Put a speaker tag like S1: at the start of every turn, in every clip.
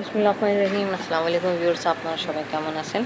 S1: বিসমুল্লাহ রহিম। আসসালামু আলাইকুম ভিউর্স আপনারা সবাই কেমন আছেন?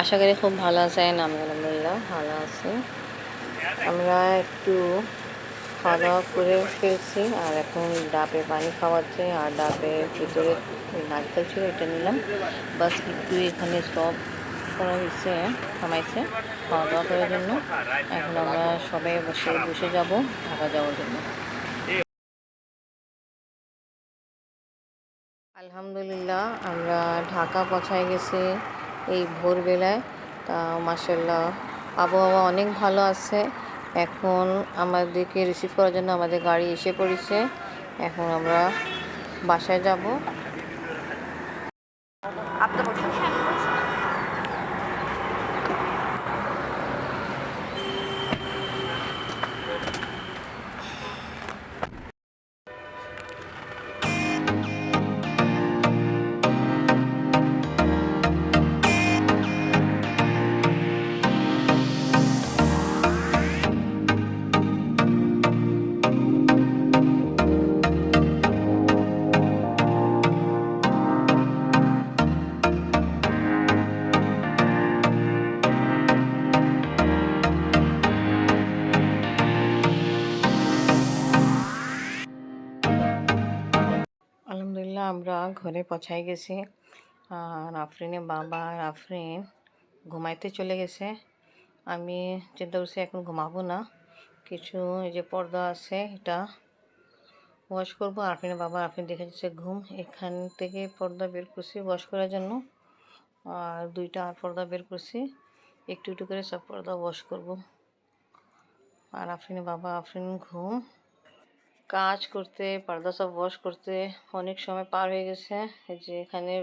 S1: আশা করি খুব ভালো আছেন আমি আলহামদুলিল্লাহ ভালো আছি। আমরা একটু খাওয়া দাওয়া করে ফেলছি, আর এখন ডাবে পানি খাওয়াচ্ছে, আর ডাবের ভিতরে নারকেল ছিল এটা নিলাম। বাস একটু এখানে স্টপ করা হয়েছে, থামাইছে খাওয়া দাওয়া করার জন্য। এখন আমরা সবাই বসে বসে যাব ঢাকা যাওয়ার জন্য। আলহামদুলিল্লাহ, আমরা ঢাকা পৌঁছায় গেছি এই ভোরবেলায়। তা মাসাল্লাহ আবহাওয়া অনেক ভালো আছে। এখন আমাদেরকে রিসিভ করার জন্য আমাদের গাড়ি এসে পড়েছে। এখন আমরা বাসায় যাব। আমরা ঘরে পৌঁছাই গেছি। আর আফরিনের বাবা আফরিন ঘুমাইতে চলে গেছে। আমি চিন্তা করছি এখন ঘুমাবো না। কিছু এই যে পর্দা আছে, এটা ওয়াশ করব। আফরিনের বাবা, আফরিন দেখে যাচ্ছে ঘুম। এখান থেকে পর্দা বের করছি ওয়াশ করার জন্য। আর দুইটা আর পর্দা বের করছি। একটু একটু করে সব পর্দা ওয়াশ করব। আর আফরিনের বাবা, আফরিন ঘুম। কাজ করতে, পর্দা সব ওয়াশ করতে অনেক সময় পার হয়ে গেছে। যে এখানে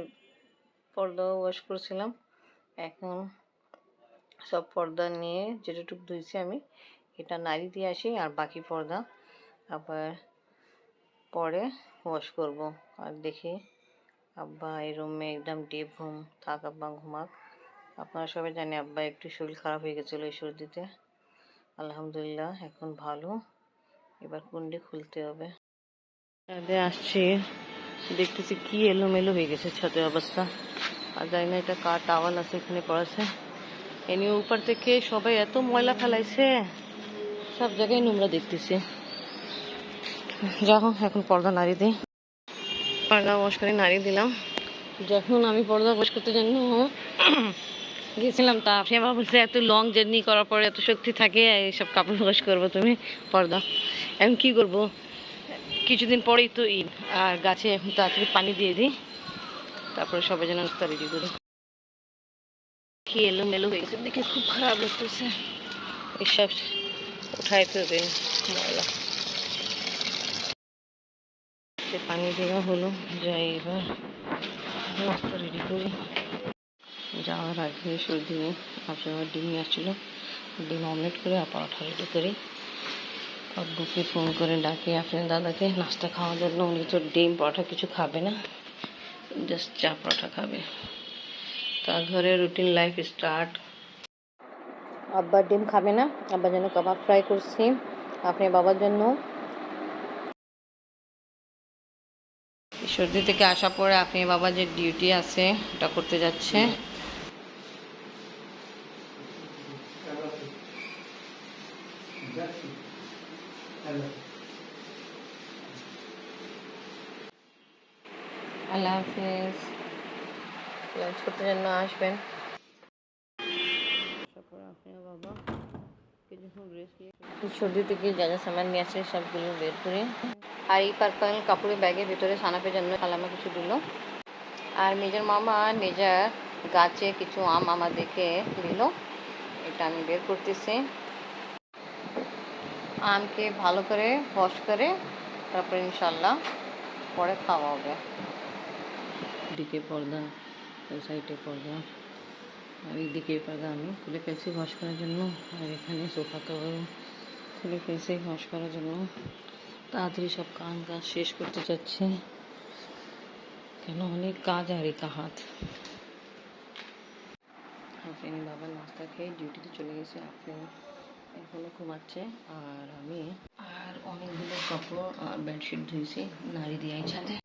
S1: পর্দা ওয়াশ করছিলাম। এখন সব পর্দা নিয়ে যেটুকু ধুইছি আমি, এটা নাড়ি দিয়ে আসি আর বাকি পর্দা আবার পরে ওয়াশ করব। আর দেখি আব্বা এই রুমে একদম ডিপ ঘুম থাক, আব্বা ঘুমাক। আপনারা সবাই জানি আব্বা একটু শরীর খারাপ হয়ে গেছিল এই সর্দিতে। আলহামদুলিল্লাহ, এখন ভালো। এবার কুন্ডি খুলতে হবে। ছাদে আসছি। দেখতেছি কি এলোমেলো হয়ে গেছে ছাদের অবস্থা। আর জানি না এটা কার টাওয়াল আছে, এখানে পড়াছে। এনি উপর থেকে সবাই এত ময়লা ফেলাইছে। সব জায়গায় নোংরা দেখতেছি। যাও এখন পর্দা নাড়ি দিই। পর্দা ওয়াশ করে নাড়ি দিলাম। যখন আমি পর্দা ওয়াশ করতে জন্য গেছিলাম তা আপনি আবার বলছে, এত লং জার্নি করার পরে এত শক্তি থাকে, এইসব কাপড় ওয়াশ করব তুমি, পর্দা। এখন কি করব? কিছুদিন পরেই তো ঈদ, আর গাছে তাড়াতাড়ি পানি দিয়ে দিই, তারপরে সবাই যেন নাস্তা রেডি করি। কি এলো মেলো হয়ে গেছে দেখে খুব খারাপ লাগতেছে। এইসব উঠাইতে দিন ময়লা। সে পানি দেওয়া হলো, যাই এবার রেডি করি। যাওয়ার আগে সর্দি আপনার ডিম আসছিল। ডিম অমলেট করে, আর পরোটা রেডি করি। আব্বুকে ফোন করে ডাকি আপনার দাদাকে, নাস্তা খাওয়ার জন্য। উনি তো ডিম, পরোটা কিছু খাবে না। জাস্ট চা পরোটা খাবে। তার ঘরে রুটিন লাইফ স্টার্ট আব্বা ডিম খাবে না আব্বার জন্য কাবাব ফ্রাই করছি। আপনি বাবার জন্য। সর্দি থেকে আসার পরে আপনি বাবা যে ডিউটি আছে, ওটা করতে যাচ্ছে আল্লাহ হাফিজ লাঞ্চ করতে জন্য আসবেন। সর্দি থেকে যা যা সামান নিয়ে আসে সবগুলো বের করে। আর এই পার্পল কাপড়ের ব্যাগের ভিতরে সানাপের জন্য খালামা কিছু দিল। আর মেজার মামা মেজার গাছে কিছু আম আমাদেরকে দিল। এটা আমি বের করতেছি। আমকে ভালো করে ওয়াশ করে তারপরে ইনশাল্লাহ পরে খাওয়া হবে। দিকে পর্দা ওই সাইডে পর্দা। আর এইদিকে পর্দা আমি খুলে ফেলছি ওয়াশ করার জন্য। আর এখানে সোফা কভার খুলে ফেলছি ওয়াশ করার জন্য। তাড়াতাড়ি সব কাজ কাজ শেষ করতে চাচ্ছি। কেন? অনেক কাজ আর একা হাত। আফরিন বাবা নাস্তা খেয়ে ডিউটিতে চলে গেছে। আফরিন এখনও ঘুমাচ্ছে। আর আমি আর অনেকগুলো কাপড় আর বেডশিট ধুয়েছি, নাড়ি দিয়ে ছাদে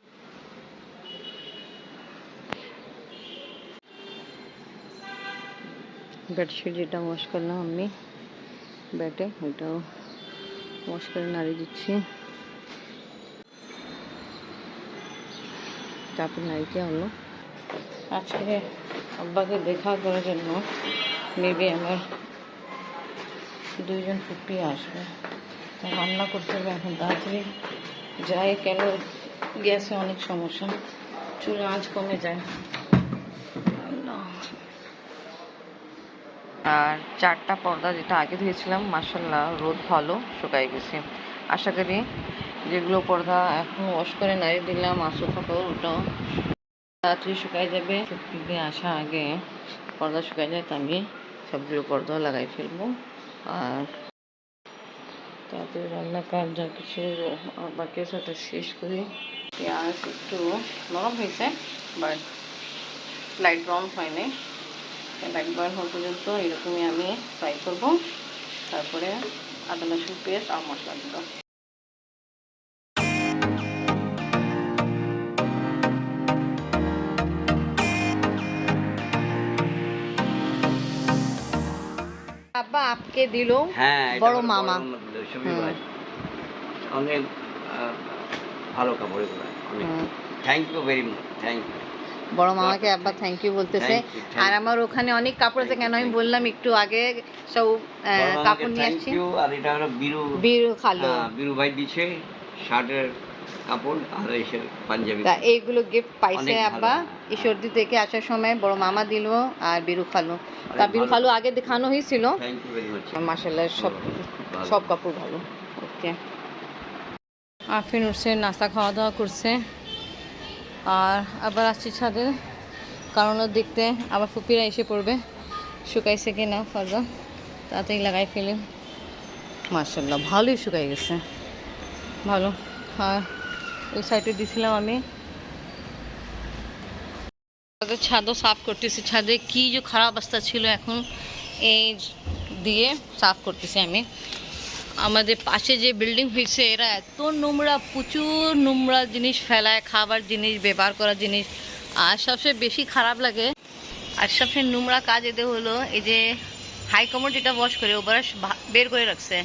S1: বেডশিট যেটা ওয়াশ করলাম আমি। ব্যাটে ওইটাও ওয়াশ করে নাড়িয়ে দিচ্ছি। তারপর নাড়িতে হলো আজকে আব্বাকে দেখা করার জন্য মেবি আমার দুইজন ফুপি আসবে। রান্না করতে হবে এখন, তাড়াতাড়ি যাই কেন গ্যাসে অনেক সমস্যা। চুল আঁচ কমে যায়। আর চারটা পর্দা যেটা আগে ধুয়েছিলাম মাসাল্লাহ রোদ ভালো শুকাই গেছে। আশা করি যেগুলো পর্দা এখন ওয়াশ করে নাড়িয়ে দিলাম আসো থাকো ওটাও তাড়াতাড়ি শুকাই যাবে সত্যিকে আসা আগে পর্দা শুকাই যায়, তো আমি সবগুলো পর্দা লাগাই ফেলব। আর তাড়াতাড়ি রান্না কাজ যা কিছু বাকি আছে ওটা শেষ করি। পেঁয়াজ একটু নরম হয়েছে বাট লাইট ব্রাউন হয়নি। ব্রাউন হওয়া পর্যন্ত এরকমই আমি ফ্রাই করব। তারপরে আদা রসুন পেস্ট আর মশলা দিব। আব্বা আপকে দিল
S2: হ্যাঁ
S1: বড় মামা।
S2: অনেক ভালো কাপড় অনেক। Thank you very much thank you
S1: বড় মামাকে আব্বা থ্যাংক ইউ বলতেছে। আর আমার ওখানে অনেক কাপড় আছে কেন আমি বললাম একটু আগে সব কাপড় নিয়ে আসছি।
S2: আর এটা হলো বিরু।
S1: বীর খালো।
S2: হ্যাঁ, বিরু ভাই দিছে শার্টের কাপড় আর এসে পাঞ্জাবি
S1: তা এইগুলো গিফট পাইছে আব্বা।
S2: হ্যাঁ।
S1: ঈশ্বরদী থেকে আসার সময় বড় মামা দিল আর বিরু খালু। তা বিরু খালু আগে দেখানো হয়েছিল মাসাল্লাহ সব সব কাপড় ভালো। ওকে আফিন উঠছে নাস্তা খাওয়া দাওয়া করছে। আর আবার আসছি ছাদে কারণ দেখতে আবার ফুপিরা এসে পড়বে। শুকাইছে কি না ফর্দা তাড়াতাড়ি লাগাই ফেলি। মার্শাল্লাহ ভালোই শুকাই গেছে। ভালো, আর ওই সাইডে দিছিলাম আমি। ছাদও সাফ করতেছি। ছাদে কি যে খারাপ অবস্থা ছিল এখন, এই দিয়ে সাফ করতেছি আমি। আমাদের পাশে যে বিল্ডিং হয়েছে, এরা এত নোংরা, প্রচুর নোংরা জিনিস ফেলায়, খাবার জিনিস, ব্যবহার করা জিনিস, আর সবচেয়ে বেশি খারাপ লাগে। আর সবচেয়ে নোংরা কাজ এদের হলো, এই যে হাই কমোড যেটা ওয়াশ করে ওবার বের করে রাখছে।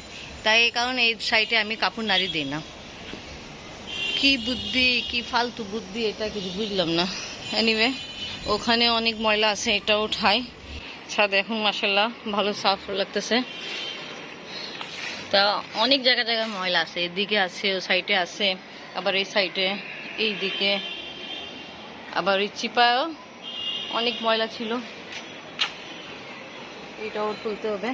S1: তাই এই কারণে এই সাইডে আমি কাপড় নাড়ি দিই না। কি বুদ্ধি, কি ফালতু বুদ্ধি, এটা কিছু বুঝলাম না। এনিওয়ে ওখানে অনেক ময়লা আছে, এটাও উঠাই। ছাদ এখন মাসাল্লাহ ভালো সাফ লাগতেছে। তা অনেক জায়গা জায়গায় ময়লা আছে, এদিকে আছে, ও সাইডে আছে, আবার এই সাইডে এই দিকে আবার ওই চিপায়ও অনেক ময়লা ছিল। এটাও তুলতে হবে।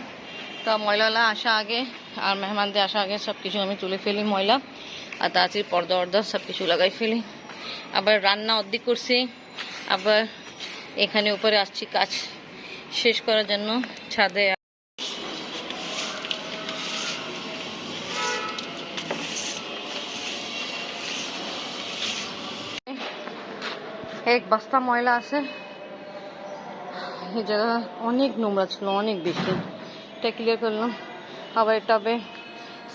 S1: তা ময়লালা আসা আগে, আর মেহমানদের আসা আগে সব কিছু আমি তুলে ফেলি ময়লা, আর তাড়াতাড়ি পর্দা অর্দা সব কিছু লাগাই ফেলি। আবার রান্না অর্ধেক করছি, আবার এখানে উপরে আসছি কাজ শেষ করার জন্য ছাদে এক বস্তা ময়লা আছে। জায়গা অনেক নোংরা ছিল, অনেক বেশি। এটা ক্লিয়ার করলাম আবার টবে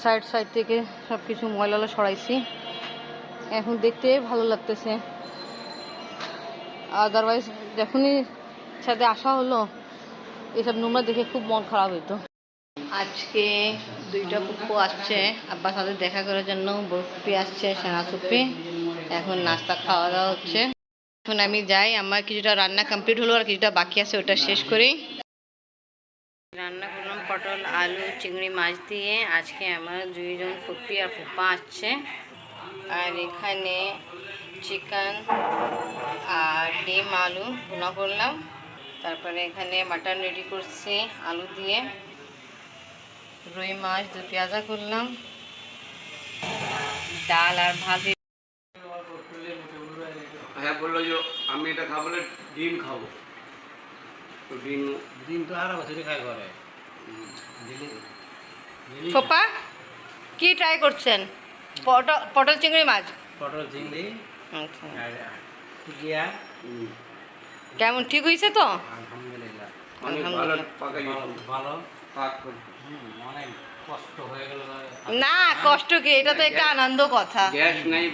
S1: সাইড সাইড থেকে সব কিছু ময়লা সরাইছি। এখন দেখতে ভালো লাগতেছে। আদারওয়াইজ যখনই সাথে আসা হলো, এসব নোংরা দেখে খুব মন খারাপ হইতো। আজকে দুইটা পুপ্পু আসছে আব্বার সাথে দেখা করার জন্য বরফি আসছে, সেনা এখন নাস্তা খাওয়া দাওয়া হচ্ছে। এখন আমি যাই আমার কিছুটা রান্না কমপ্লিট হলো আর কিছুটা বাকি আছে ওটা শেষ করি। রান্না করলাম পটল আলু চিংড়ি মাছ দিয়ে। আজকে আমার দুইজন ফুপি আর ফুপা আসছে। আর এখানে চিকেন আর ডিম আলু ভুনা করলাম। তারপরে এখানে মাটন রেডি করছি আলু দিয়ে। রুই মাছ দু পেঁয়াজা করলাম। ডাল আর ভাত
S2: হ্যাঁ বলল যে আমি এটা খাব না ডিম খাব। তো ডিম
S3: ডিম তো আর বছরই খাই ঘরে।
S1: ফোপা কি ট্রাই করছেন? পটল পটল চিংড়ি মাছ?
S3: পটল চিংড়ি।
S1: আচ্ছা। কেমন ঠিক হয়েছে তো?
S3: আলহামদুলিল্লাহ।
S2: অনেক ভালো
S3: ভালো ভালো।
S2: পাক
S3: অনেক কষ্ট গেল।
S1: না কষ্ট কি? এটা তো একটা আনন্দ কথা।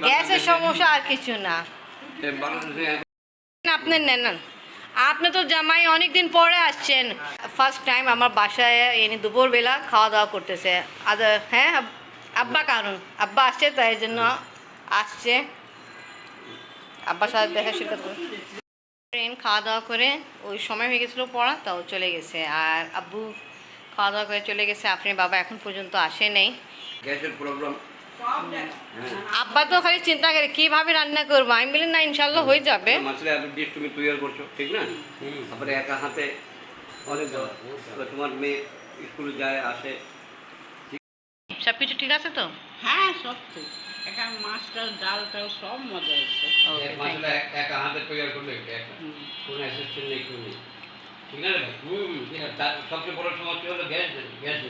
S1: গ্যাসের সমস্যা আর কিছু না। আপনি নেন আপনি তো জামাই অনেক দিন পরে আসছেন। ফার্স্ট টাইম আমার বাসায় এনে দুপুরবেলা খাওয়া দাওয়া করতেছে। আর হ্যাঁ আব্বা কারণ। আব্বা আসছে, তাই জন্য আসছে। আব্বার সাথে দেখা সাক্ষাৎ করে। ট্রেন খাওয়া দাওয়া করে, ওই সময় হয়ে গেছিল পড়া, তাও চলে গেছে। আর আব্বু খাওয়া দাওয়া করে চলে গেছে। আপনি বাবা এখন পর্যন্ত আসে নেই।
S2: গ্যাসের প্রবলেম।
S1: আব্বা তো খালি চিন্তা করে কীভাবে রান্না করব? আমি বলি না ইনশাল্লাহ হয়ে যাবে।
S2: মাসলে এত ডিশ তুমি তৈরি করছ ঠিক না? তারপরে একা হাতে অনেক তোমার মেয়ে স্কুলে যায় আসে।
S1: সব কিছু ঠিক আছে তো?
S4: হ্যাঁ সব ঠিক। এখানে মাছটাল ডালটাল সব মজা হয়েছে।
S2: এক মাসলে এক- হাতে তৈরি করলে একা কোনো অ্যাসিস্ট্যান্ট নেই। ঠিক না
S3: হুম
S2: তার সবচেয়ে বড় সমস্যা হলো গ্যাস গ্যাস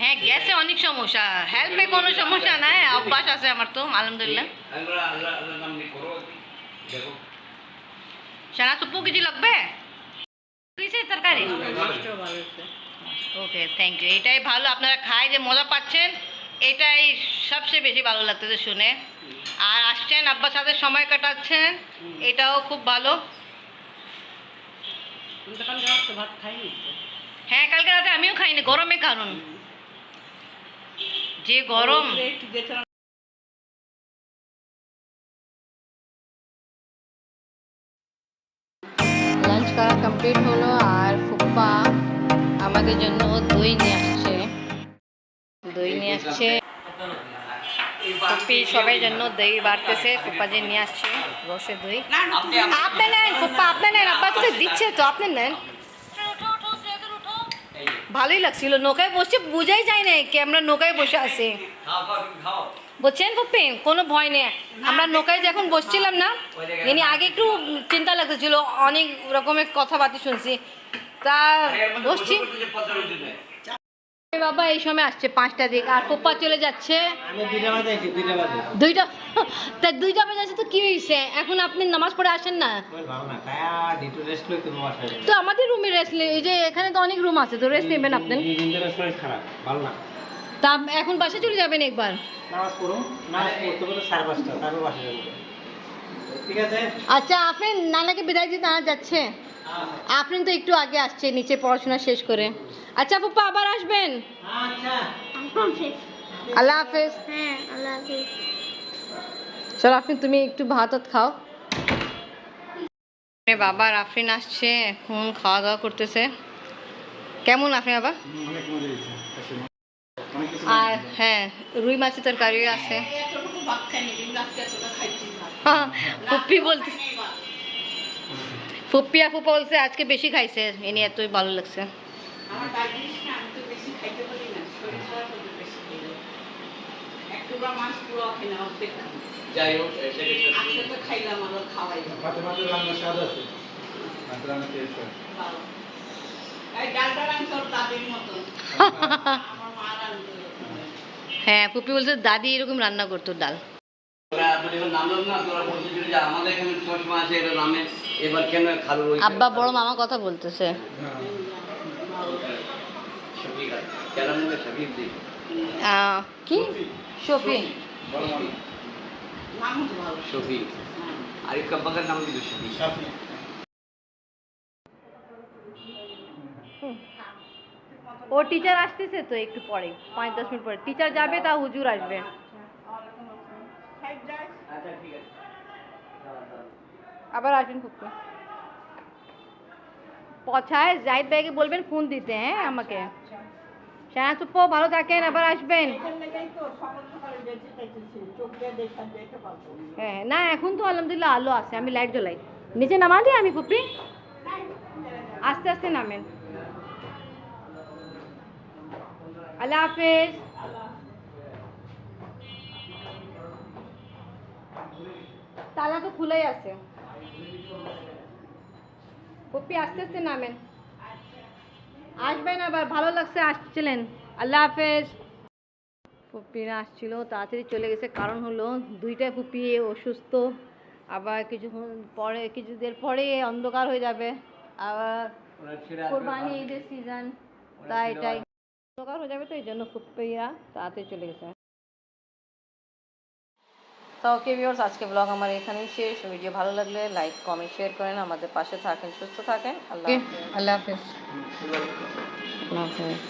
S1: হ্যাঁ গ্যাসে অনেক সমস্যা। হেল্পে কোনো সমস্যা নাই অভ্যাস আছে আমার তো আলহামদুলিল্লাহ। সারা তুপ্পু কিছু লাগবে? তরকারি?
S4: ভালো। হয়েছে।
S1: ওকে থ্যাংক ইউ এটাই ভালো আপনারা খায় যে মজা পাচ্ছেন এটাই সবচেয়ে বেশি ভালো লাগতেছে শুনে। আর আসছেন আব্বার সাথে সময় কাটাচ্ছেন এটাও খুব ভালো।
S4: আমি তো কালকে রাত্রে ভাত খাইনি
S1: হ্যাঁ কালকে রাতে আমিও খাইনি গরমে কারণ। যে গরম। লাঞ্চ করা কমপ্লিট হলো আর ফুপ্পা আমাদের জন্য দই নিয়ে আসছে। দই নিয়ে আসছে। ফুপ্পি সবাই জন্য দই বাড়তেছে ফুপ্পা যে নিয়ে আসছে রসে দই। আপনি নেন ফুপ্পা আপনি নেন আব্বা তো দিচ্ছে তো আপনি নেন। ভালোই লাগছিল নৌকায় বসে বুঝাই যায় না কি আমরা নৌকায় বসে আছি। বুঝছেন ফুপ্পি? কোনো ভয় নেই। আমরা নৌকায় যখন বসছিলাম না ইনি আগে একটু চিন্তা লাগতেছিল অনেক রকমের কথাবার্তা শুনছি। তা বসছি। বাবা এই সময় আসছে পাঁচটা দিক আর ফুপ্পা চলে যাচ্ছে।
S3: আমি দুইটা
S1: তা দুইটা বাজে আছে তো কি হয়েছে এখন আপনি নামাজ পড়ে আসেন না? তো আমাদের রুমে রেস্ট এই যে এখানে তো অনেক রুম আছে তো রেস্ট নেবেন আপনি? তা এখন বাসে চলে যাবেন একবার?
S3: নামাজ পড়ো নামাজ পড়তে পড়তে সাড়ে পাঁচটা তারপর বাসায় যাব। ঠিক আছে?
S1: আচ্ছা আপনি নানাকে বিদায় দিতে আনা যাচ্ছে? আপনি তো একটু আগে আসছে নিচে পড়াশোনা শেষ করে। আচ্ছা ফুপ্পা আবার আসবেন?
S3: আচ্ছা।
S1: আল্লাহ হাফেজ।
S5: হ্যাঁ আল্লাহ হাফিজ।
S1: চলো আপনি তুমি একটু ভাত খাও। বাবা আফরিন আসছে এখন খাওয়া দাওয়া করতেছে। কেমন আপনি বাবা? আর হ্যাঁ রুই মাছের তরকারি আছে। ফুপ্পি বলতে ফুপ্পি আর ফুপা বলছে আজকে বেশি খাইছে এনে এতই ভালো লাগছে।
S4: আমার ডায়াবেটিস না আমি তো বেশি খাইতে পারি না শরীর খারাপ হলে বেশি খেলে এক টুকরা মাছ পুরো খাই না অর্ধেক
S2: যাই হোক
S4: আজকে তো খাইলাম খাওয়াই
S3: ভাতের মাঝে রান্না স্বাদ আছে? রান্না টেস্ট হয়
S4: ভালো এই ডালটা রান্না তোর দাদির মতন। আমার মা রান্না
S1: হ্যাঁ ফুপি বলছে দাদি এরকম রান্না করতো ডাল।
S2: তোরা এত যখন নামলাম না তোরা বলছিলি যে আমাদের এখানে চশমা আছে এটা নামে এবার কেন খালু ওই
S1: আব্বা বড় মামা কথা বলতেছে
S2: শফিক আছে কেন নামে শফিক দি
S1: আহ, কি শফি
S2: আরিফ কাব্বাকের নাম দিল
S1: ও টিচার আসতেছে তো একটু পরে পাঁচ দশ মিনিট পরে টিচার যাবে তা হুজুর আসবে
S2: আচ্ছা ঠিক আছে
S1: আবার আসবেন ফুপি পছায় জাহিদ ভাইকে বলবেন ফোন দিতে হ্যাঁ আমাকে। শ্যানা চুপ্পো ভালো থাকেন, আবার আসবেন। হ্যাঁ না, এখন তো আলহামদুলিল্লাহ আলো আছে, আমি লাইট জ্বলাই। নিচে নামা দিই আমি ফুপি আস্তে আস্তে নামেন। আল্লাহ হাফেজ। তালা তো খুলেই আছে। পপ্পি আস্তে আস্তে নামেন। আসবেন আবার ভালো লাগছে আসছিলেন। আল্লাহ হাফেজ। ফুপিরা আসছিল তাড়াতাড়ি চলে গেছে কারণ হলো দুইটা ফুপি অসুস্থ। আবার কিছুক্ষণ পরে কিছুদের পরে অন্ধকার হয়ে যাবে। আবার কোরবানি ঈদের সিজন তাই তাই অন্ধকার হয়ে যাবে তো এই জন্য ফুপিরা তাড়াতাড়ি চলে গেছে। তো ওকে ভিউয়ার্স আজকে ব্লগ আমার এখানেই শেষ। ভিডিও ভালো লাগলে লাইক কমেন্ট শেয়ার করেন আমাদের পাশে থাকেন সুস্থ থাকেন। আল্লাহ আল্লাহ হাফেজ। আল্লাহ হাফেজ।